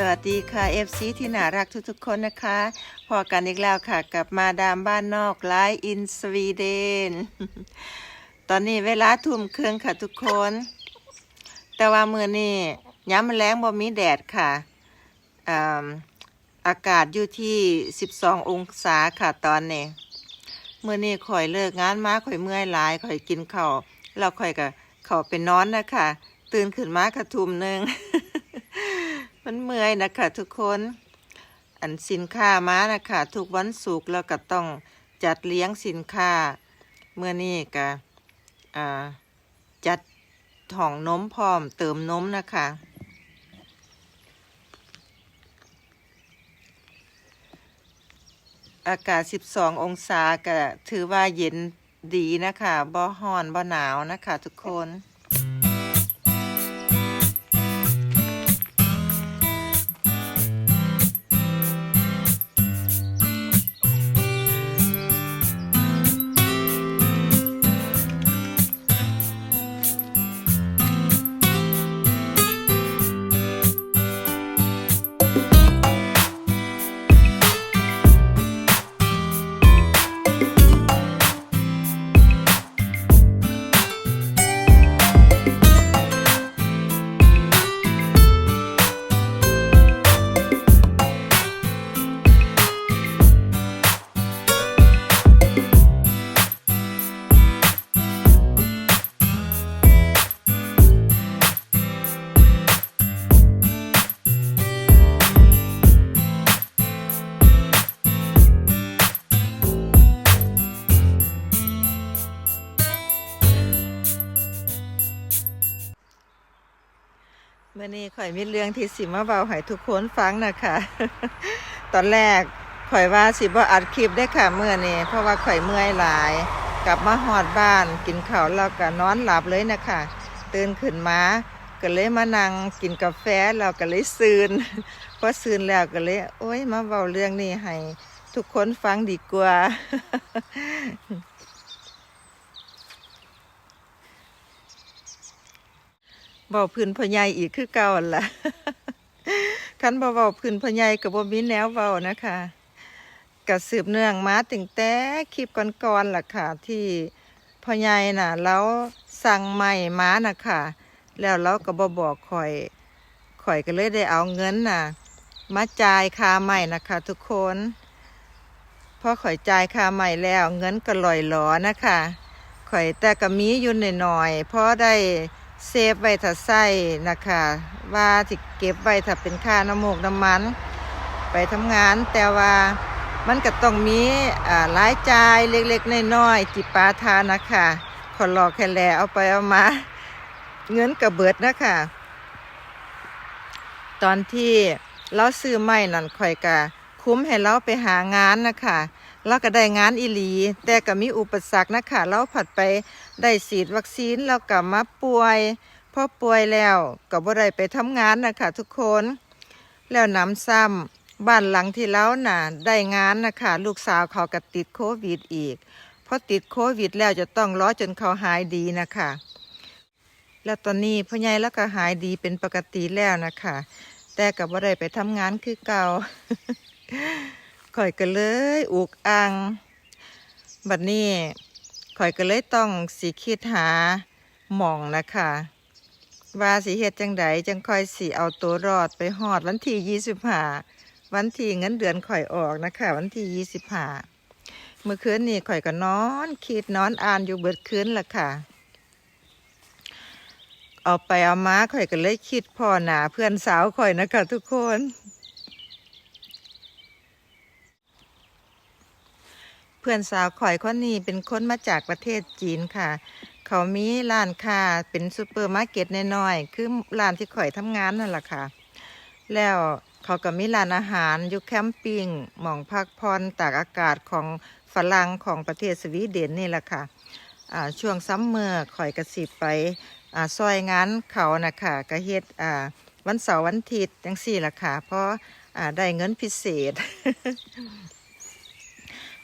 สวัสดีค่ะ FC ที่น่ารักทุกๆ คนนะคะ พอกันอีกแล้วค่ะกับมาดามบ้านนอกไลฟ์อินสวีเดน ตอนนี้เวลาทุ่มครึ่งค่ะทุกคน แต่ว่ามือนี้ย้ำแรงบ่มีแดดค่ะอาอากาศอยู่ที่ 12 องศาค่ะตอนนี้มือนี้ข่อยเลิกงานมาข่อยเมื่อยหลายข่อยกินข้าวแล้วข่อยก็เข้าไปนอนนะคะ ตื่นขึ้นมากระทุ่มหนึ่ง มันเมื่อยนะคะทุกคน อันสินค้ามานะคะทุกวันศุกร์เราก็ต้องจัดเลี้ยงสินค้า เมื่อนี้ก็จัดถ่องนมพร้อมเติมนมนะคะอากาศ 12 องศาก็ถือว่าเย็นดีนะคะ บ่ฮ้อน บ่หนาวนะคะทุกคน มื่อนี้ข่อยมีเรื่องที่สิมาเบาให้ทุกคนฟังนะคะ ตอนแรกข่อยว่าสิบ่อัดคลิปได้ค่ะเมื่อนี้เพราะว่าข่อยเมื่อยหลาย กลับมาหอดบ้านกินข้าวแล้วก็นอนหลับเลยนะคะตื่นขึ้นมาก็เลยมานั่งกินกาแฟแล้วก็เลยซืนพอซืนแล้วก็เลย โอ้ยมาเบาเรื่องนี้ให้ทุกคนฟังดีกว่า เบาพื้นพ่อใหญ่อีกคือเก่าล่ะคันบ่เบาพื้นพ่อใหญ่ก็บ่มีแนวเบานะคะก็สืบเนื่องมาตั้งแต่คลิปก่อนๆล่ะค่ะ ที่พ่อใหญ่น่ะแล้วสั่งใหม่มาน่ะค่ะ แล้วเราก็บ่บอกข่อยข่อยก็เลยได้เอาเงินน่ะ มาจ่ายค่าใหม่นะคะ ทุกคนพอข่อยจ่ายค่าใหม่แล้ว เงินก็ลอยหลอนะคะข่อยแต่ก็มีอยู่หน่อยๆพอได้ เซฟไว้ถ้าใส่นะคะ ว่าที่เก็บไว้ถ้าเป็นค่าน้ำมูกน้ำมัน ไปทำงาน แต่ว่ามันก็ต้องมีอ่ารายจ่ายเล็กๆน้อยๆจิปาทานะคะขอรอแค่แลเอาไปเอามา เงินกระเบิดนะคะตอนที่เราซื้อไม้นั่นข่อยกะคุ้มให้เราไปหางานนะคะ เราก็ได้งานอีหลี แต่ก็มีอุปสรรคนะคะเราผัดไปได้ฉีดวัคซีนแล้วกลับมาป่วยพอป่วยแล้วก็บ่ได้ไปทำงานนะคะทุกคน แล้วน้ำซ้ำบ้านหลังที่แล้วน่ะได้งานนะคะลูกสาวเขาก็ติดโควิดอีกพอติดโควิดแล้วจะต้องรอจนเขาหายดีนะคะแล้วตอนนี้พ่อใหญ่แล้วก็หายดีเป็นปกติแล้วนะคะ แต่ก็บ่ได้ไปทำงานคือเก่า ข่อยก็เลยอุกอัง บัดนี้ข่อยก็เลยต้องสิคิดหาหม่องนะคะว่าสิเฮ็ดจังใดจังค่อยสิเอาตัวรอดไปหอดวันที่ยี่สิบห้าวันที่เงินเดือนข่อยออกนะคะ วันที่ยี่สิบห้าเมื่อคืนนี้ข่อยก็นอนคิดนอนอ่านอยู่เบิดคืนละค่ะ เอาไปเอามาข่อยก็เลยคิดพ่อหนาเพื่อนสาวข่อยนะคะทุกคน เพื่อนสาวข่อยคนนี้เป็นคนมาจากประเทศจีนค่ะ เขามีร้านค้าเป็นซูเปอร์มาร์เก็ตน้อยๆ คือร้านที่ข่อยทำงานนั่นแหละค่ะ แล้วเขาก็มีร้านอาหารอยู่แคมปิ้งหม่องพักผ่อนตากอากาศของฝรั่งของประเทศสวีเดนนี่แหละค่ะช่วงซัมเมอร์ข่อยกระสิบไปอซอยงานเขานะคะกระเฮ็ดวันเสาร์วันอาทิตย์จังสี่ละค่ะ เพราะได้เงินพิเศษ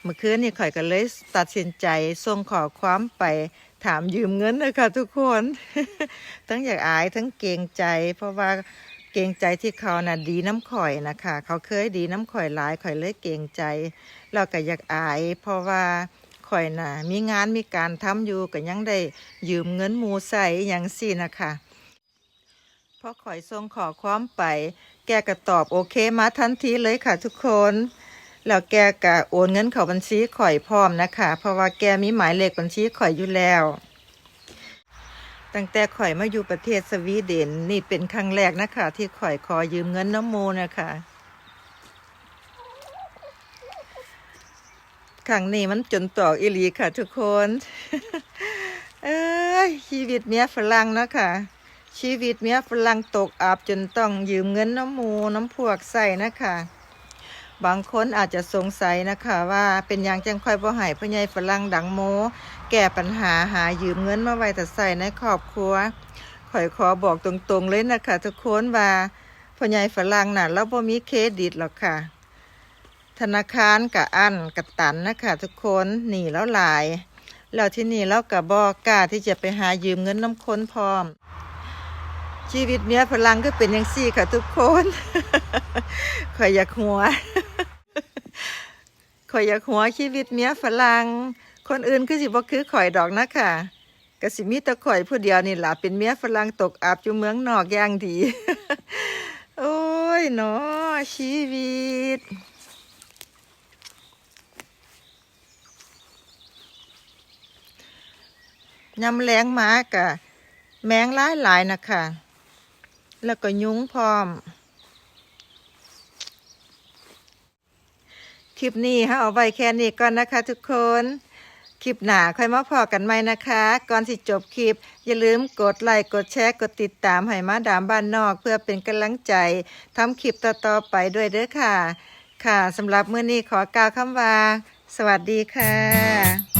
เมื่อคืนนี่ข่อยก็เลยตัดสินใจส่งขอความไปถามยืมเงินนะคะทุกคน ทั้งอยากอายทั้งเกรงใจ เพราะว่าเกรงใจที่เขาน่ะดีน้ำข่อยนะคะ เขาเคยดีน้ำข่อยหลายข่อยเลยเกรงใจแล้วก็อยากอาย เพราะว่าข่อยน่ะ มีงานมีการทำอยู่ก็ยังได้ยืมเงินมูใส่อย่างสี่นะคะพอข่อยส่งขอความไป แกก็ตอบโอเคมาทันทีเลยค่ะทุกคน แล้วแกก็โอนเงินเข้าบัญชีข่อยพร้อมนะคะ เพราะว่าแกมีหมายเลขบัญชีข่อยอยู่แล้ว ตั้งแต่ข่อยมาอยู่ประเทศสวีเดนนี่เป็นครั้งแรกนะคะ ที่ข่อยขอยืมเงินน้ำโมนะคะครั้งนี้มันจนตอกอิลีค่ะทุกคน เอ้ยชีวิตเมียฝรั่งนะคะชีวิตเมียฝรั่งตกอับจนต้องยืมเงินน้ำมูน้ำพวกใส่นะคะ บางคนอาจจะสงสัยนะคะว่าเป็นอย่างจังค่อยบ่ให้พ่อใหญ่ฝรั่งดังโม แก้ปัญหาหายืมเงินมาไว้แต่ใส่ในครอบครัวข่อยขอบอกตรงๆเลยนะคะทุกคนว่าพ่อใหญ่ฝรั่งน่ะเราบ่มีเครดิตหรอกค่ะ ธนาคารกะอันกะตันนะคะทุกคนหนีแล้วหลาย แล้วที่นี่เรากะบอกกล้าที่จะไปหายืมเงินน้ำคนพร้อม ชีวิตเมียฝรั่งก็เป็นอย่างซี่ค่ะทุกคนข่อยอยากหัว ข่อยอยากหัวชีวิตเมียฝรั่งคนอื่นคือสิบ่คือข่อยดอกนะค่ะก็สิมีแต่ข่อยผู้เดียวนี่ล่ะเป็นเมียฝรั่งตกอับอยู่เมืองนอกอย่างดี โอ้ยเนาะชีวิตยำแรงมากะแมงหลายหลายๆนะคะ แล้วก็ยุ้งพร้อม คลิปนี้ฮะเอาไว้แค่นี้ก่อนนะคะ ทุกคน คลิปหน้าค่อยมาพอกันใหม่นะคะ ก่อนสิจบคลิป อย่าลืมกดไลค์กดแชร์กดติดตามให้มาดามบ้านนอก เพื่อเป็นกำลังใจทำคลิปต่อๆไปด้วยเด้อค่ะ ค่ะสำหรับเมื่อนี้ขอกล่าวคำว่า สวัสดีค่ะ